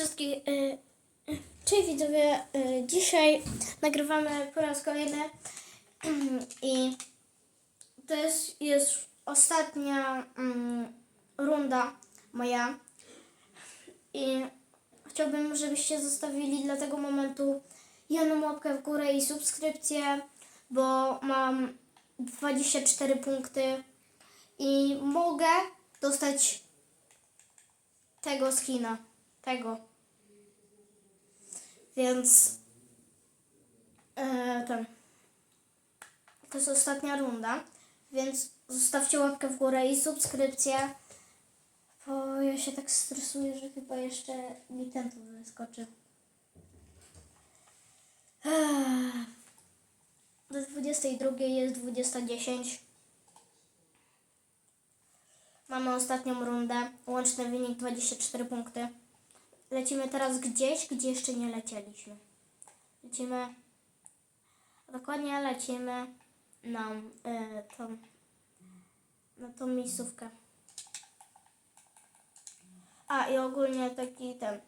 wszystkich. y, Cześć widzowie. y, Dzisiaj nagrywamy po raz kolejny i to jest, jest ostatnia mm, runda moja i chciałbym, żebyście zostawili dla tego momentu jedną łapkę w górę i subskrypcję, bo mam 24 punkty i mogę dostać tego skina. Tego. Więc e, ten. To jest ostatnia runda. Więc zostawcie łapkę w górę i subskrypcję. Bo ja się tak stresuję, że chyba jeszcze mi tu wyskoczy. Do 22 jest 20.10. Mamy ostatnią rundę. Łączny wynik 24 punkty. Lecimy teraz gdzieś, gdzie jeszcze nie lecieliśmy. Lecimy. Dokładnie lecimy na e, tą, na tą miejscówkę. A i ogólnie taki ten.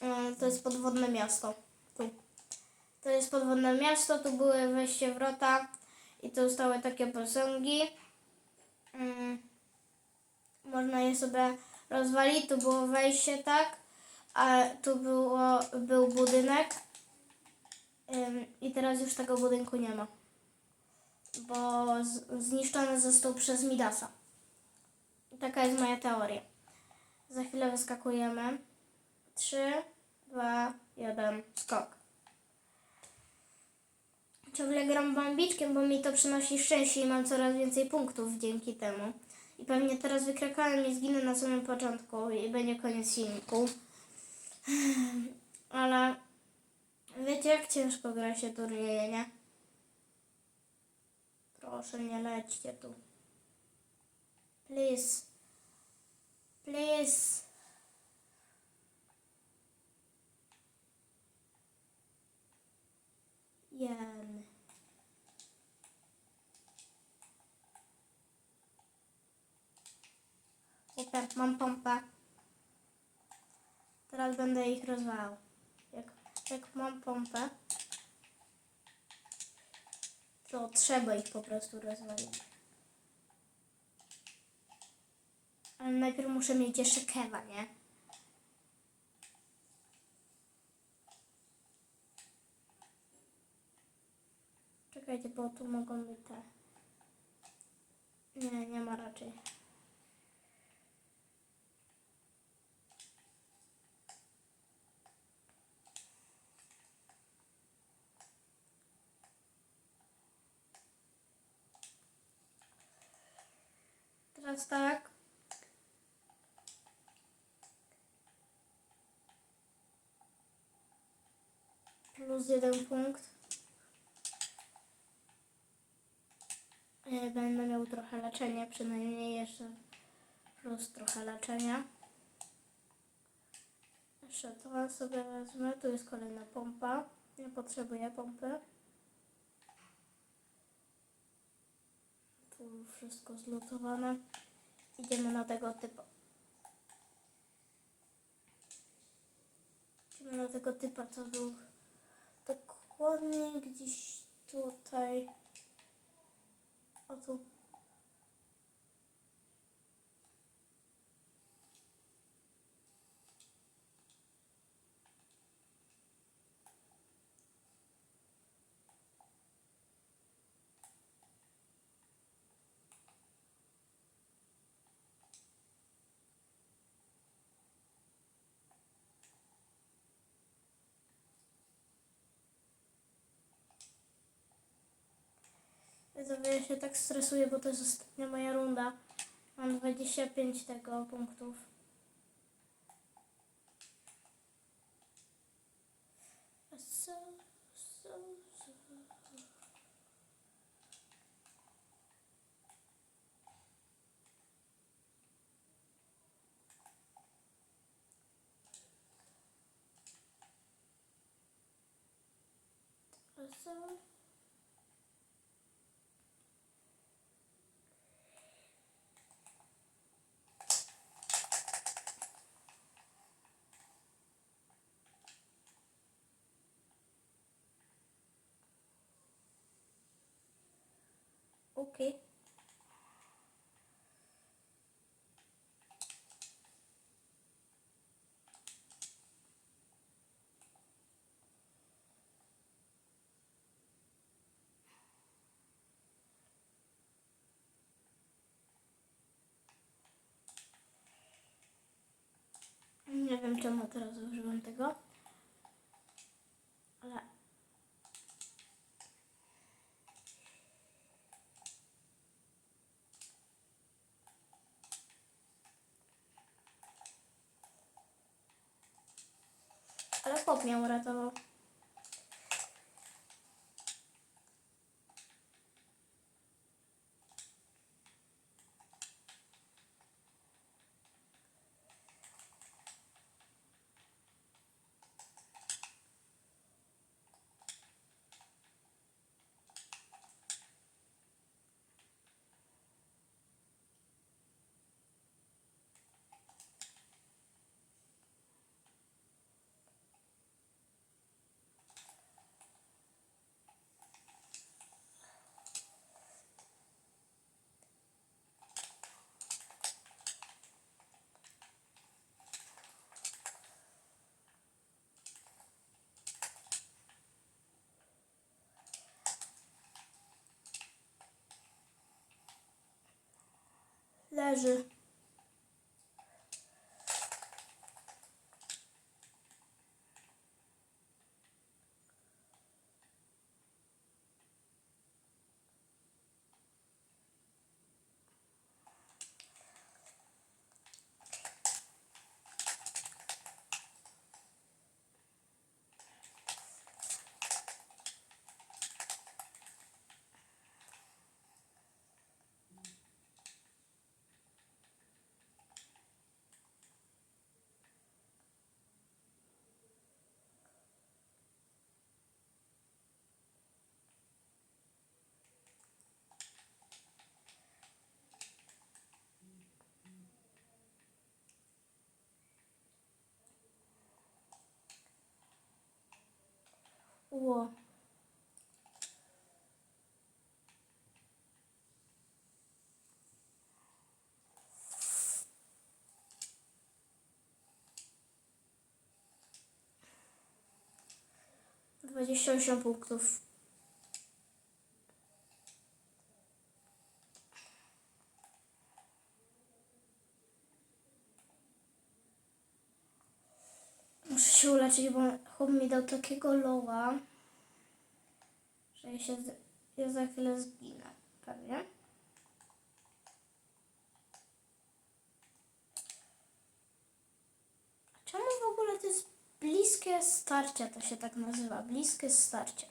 e, to jest podwodne miasto. Tu. To jest podwodne miasto, tu były wejście wrota i tu stały takie posągi. Mm można je sobie rozwalić. Tu było wejście, tak, a tu było, był budynek i teraz już tego budynku nie ma, bo zniszczony został przez Midasa. Taka jest moja teoria. Za chwilę wyskakujemy. 3, 2, 1, skok. Ciągle gram bambiczkiem, bo mi to przynosi szczęście i mam coraz więcej punktów dzięki temu. I pewnie teraz wykrakałem i zginę na samym początku i będzie koniec filmiku. Ale wiecie jak ciężko gra się turnieje, nie? Proszę nie lećcie tu. Please. Please. Jen. Super, mam pompę. Teraz będę ich rozwalał. Jak, jak mam pompę, to trzeba ich po prostu rozwalić. Ale najpierw muszę mieć jeszcze kewa, nie? Czekajcie, bo tu mogą być te... Nie, nie ma raczej. Teraz tak. Plus jeden punkt. E, Będę miał trochę leczenia, przynajmniej jeszcze plus trochę leczenia. Jeszcze to sobie wezmę. Tu jest kolejna pompa. Nie potrzebuję pompy. Tu wszystko zlutowane. Idziemy na tego typa. Idziemy na tego typa, co był dokładnie gdzieś tutaj. O tu. Widzowie, ja się tak stresuję, bo to jest ostatnia moja runda. Mam 25 tego punktów. So, so, so. Nie wiem czemu teraz używam tego. Ale Ale chłop mnie uratował. Leży. Ło. Dwadzieścia osiem punktów. Muszę się uleczyć, bo chłop mi dał takiego loła, że ja się ja za chwilę zginę. Pewnie. Czemu w ogóle to jest bliskie starcie? To się tak nazywa. Bliskie starcie.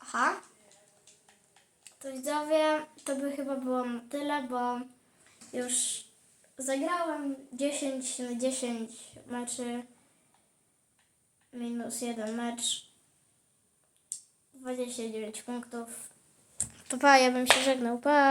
Aha. To widzowie, to by chyba było na tyle, bo już zagrałem 10 na 10 meczy. Minus jeden mecz. 29 punktów. To pa, ja bym się żegnał. Pa!